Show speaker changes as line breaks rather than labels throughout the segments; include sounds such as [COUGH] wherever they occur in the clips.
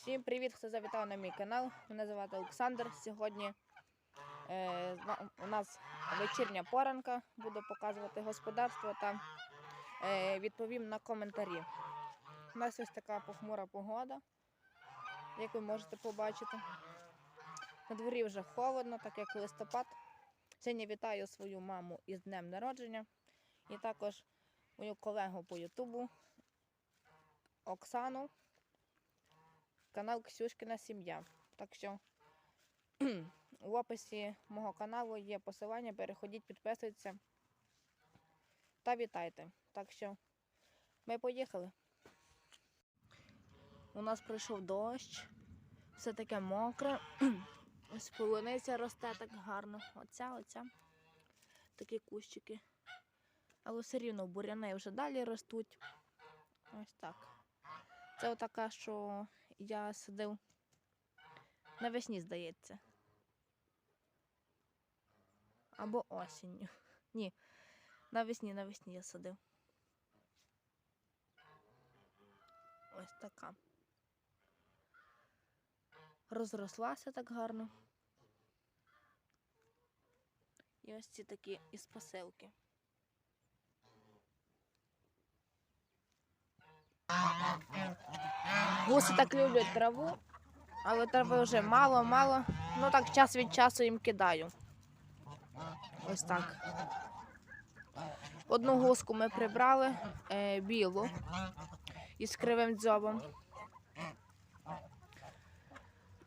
Всім привіт, хто завітав на мій канал. Мене звати Олександр. Сьогодні е, у нас вечірня поранка. Буду показувати господарство та е, відповім на коментарі. У нас ось така похмура погода, як ви можете побачити. На дворі вже холодно, так як листопад. Сьогодні вітаю свою маму із днем народження і також мою колегу по Ютубу Оксану канал Ксюшкина Сім'я. Так що [CLEARS THROAT] в описі мого каналу є посилання, переходіть, підписуйтесь та вітайте. Так що ми поїхали. У нас прийшов дощ, все таке мокре. [CLEARS THROAT] Ось полуниця росте так гарно. Оця, оця. Такі кущики. Але все рівно буряни вже далі ростуть. Ось так. Це отака, що я садив навесні, здається. Або осінню. [LAUGHS] Ні, навесні, навесні я садив. Ось така. Розрослася так гарно. І ось ці такі із посилки. Гуси так люблять траву, але трави вже мало-мало. Ну так час від часу їм кидаю. Ось так. Одну гуску ми прибрали е, білу із кривим дзьобом.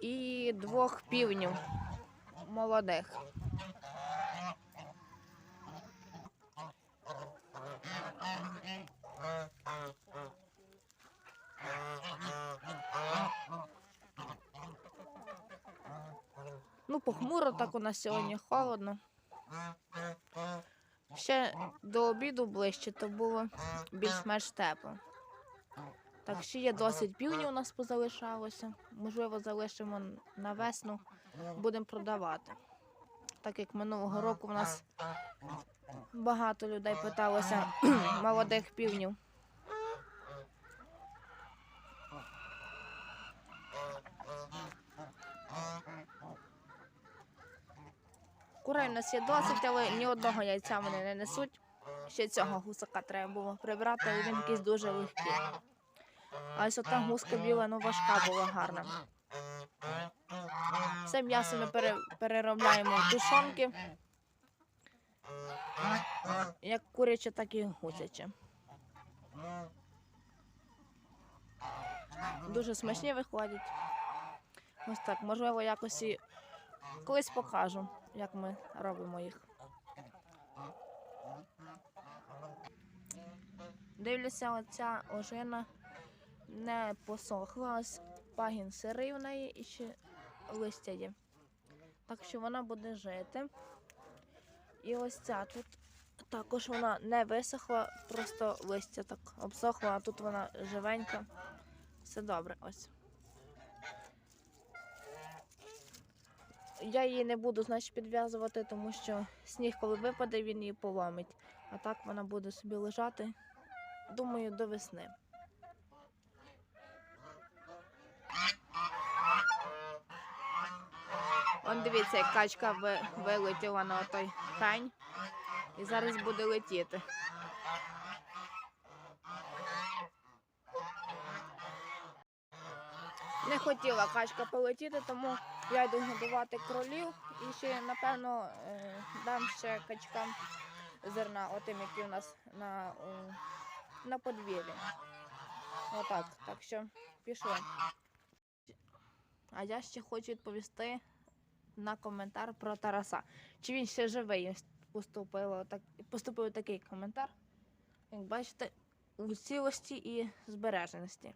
І двох півнів молодих. Ну, похмуро так у нас сьогодні холодно. Ще до обіду ближче, то було більш-менш тепло. Так, ще є досить півнів у нас позалишалося. Можливо, залишимо на весну, будемо продавати. Так як минулого року у нас багато людей питалося [CLEARS THROAT] молодих півнів. Курей у нас є досить, але ні одного яйця вони не несуть. Ще цього гусака треба було прибрати, він якийсь дуже легкий. А ось ота гуска біла, ну важка була гарна. Все м'ясо ми пере- переробляємо в тушонки. Як куряче, так і гусяче. Дуже смачні виходять. Ось так, можливо, якось і колись покажу, як ми робимо їх. Дивлюся, оця ожина не посохла, ось пагін сирий в неї і ще листя є. Так що вона буде жити. І ось ця тут також вона не висохла, просто листя так обсохло, а тут вона живенька. Все добре ось. Я її не буду, значить, підв'язувати, тому що сніг, коли випаде, він її поломить. А так вона буде собі лежати, думаю, до весни. Он дивіться, як качка ви- вилетіла на той пень і зараз буде летіти. Не хотіла качка полетіти, тому я йду годувати кролів і ще, напевно, е, дам ще качкам зерна, отим, які у нас на, на подвір'ї. Отак. Так що пішли. А я ще хочу відповісти на коментар про Тараса. Чи він ще живий? Поступило так, поступив такий коментар. Як бачите, у цілості і збереженості.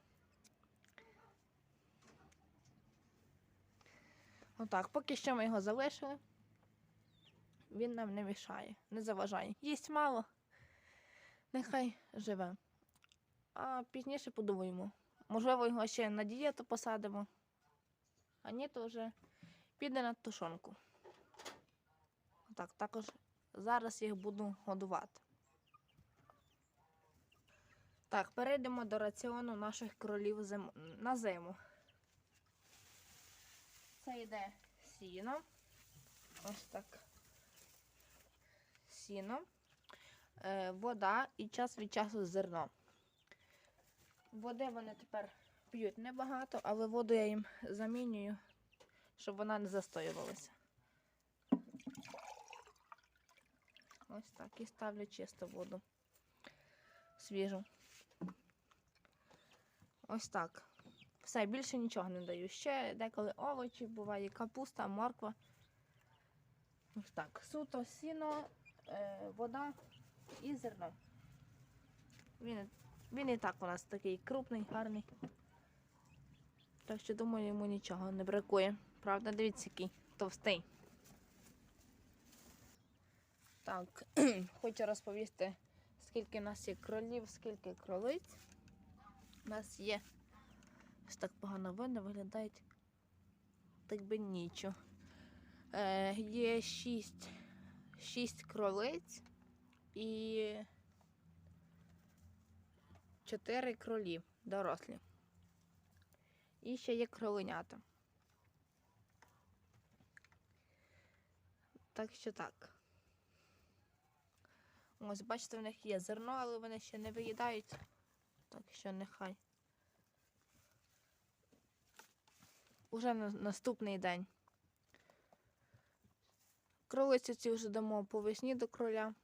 Отак, поки що ми його залишили. Він нам не мішає, не заважає. Їсть мало, нехай живе. А пізніше подумаємо. Можливо, його ще на дієту посадимо. А ні, то вже піде на тушонку. Так, також зараз їх буду годувати. Так, перейдемо до раціону наших кролів зим... на зиму. Це йде сіно. Ось так. Сіно, е, вода і час від часу зерно. Води вони тепер п'ють небагато, але воду я їм замінюю, щоб вона не застоювалася. Ось так. І ставлю чисту воду. Свіжу. Ось так. Все, більше нічого не даю. Ще деколи овочі, буває капуста, морква. Ось так. Суто сіно, е, вода і зерно. Він, він і так у нас такий крупний, гарний. Так що, думаю, йому нічого не бракує. Правда, дивіться, який товстий. Так, [CLEARS THROAT] хочу розповісти, скільки в нас є кролів, скільки кролиць. У нас є ось так погано видно, виглядають так би нічого. Е, є шість, шість кролиць і чотири кролі дорослі. І ще є кроленята. Так що так. Ось, бачите, в них є зерно, але вони ще не виїдають. Так що нехай. Уже на наступний день. Кролиці ці вже дамо по весні до кроля.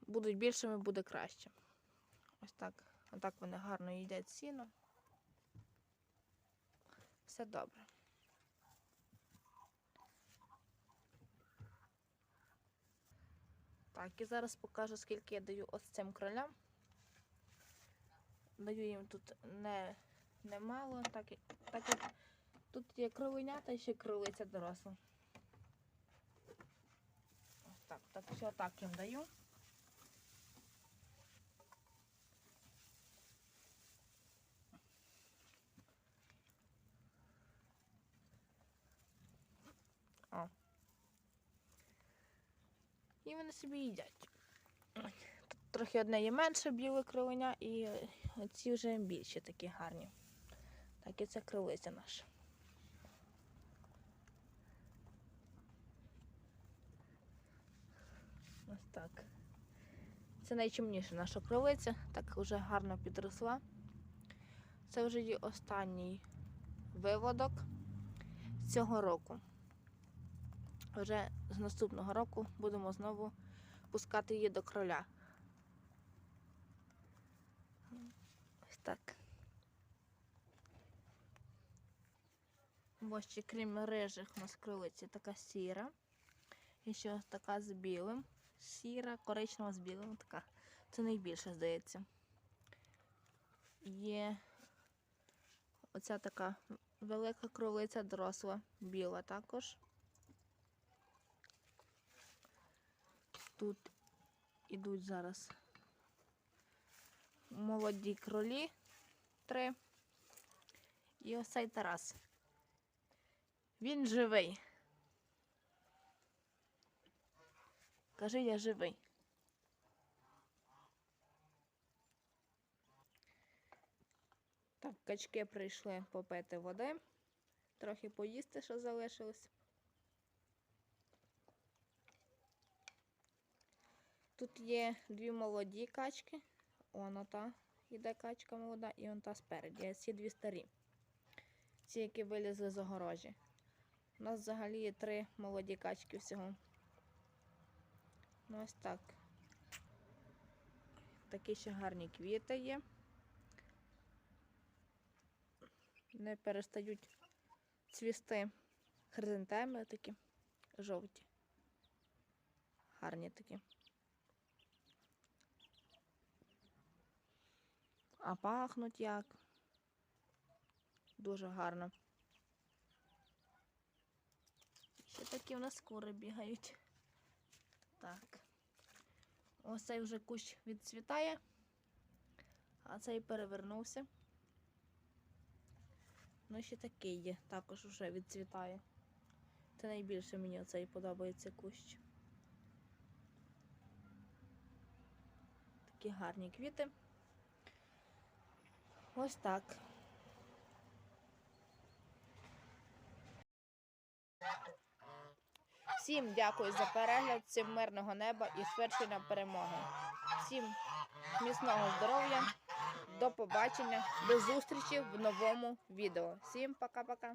Будуть більшими, буде краще. Ось так. Отак вони гарно їдять сіно. Все добре. Так, і зараз покажу, скільки я даю ось цим кролям. Даю їм тут не, не мало, так, як тут є кровенята і ще кролиця доросла. Ось так, так що так їм даю. О. І вони собі їдять. Трохи одне є менше біле кровеня, і е, ці вже більші такі гарні. Так, і це крилиця наша. Ось так. Це найчимніша наша кролиця, так вже гарно підросла. Це вже її останній виводок цього року. Вже з наступного року будемо знову пускати її до кроля. Так. Ось ще крім рижих у нас кролиці така сіра. І ще ось така з білим. Сіра, коричнева з білим. Така. Це найбільше, здається. Є оця така велика кролиця доросла, біла також. Тут ідуть зараз молоді кролі три. І ось цей Тарас. Він живий. Кажи, я живий. Так, качки прийшли попити води, трохи поїсти, що залишилось. Тут є дві молоді качки. Воно та йде качка молода, і он та спереді. А ці дві старі. Ці, які вилізли з огорожі. У нас взагалі є три молоді качки всього. Ну ось так. Такі ще гарні квіти є. Не перестають цвісти хризантеми такі жовті. Гарні такі. А пахнуть як. Дуже гарно. Ще такі у нас кури бігають. Так. Ось цей вже кущ відцвітає, а цей перевернувся. Ну, ще такий є, також вже відцвітає. Це найбільше мені оцей подобається кущ. Такі гарні квіти. Ось так. Всім дякую за перегляд, всім мирного неба і свершення перемоги. Всім міцного здоров'я, до побачення, до зустрічі в новому відео. Всім пока-пока.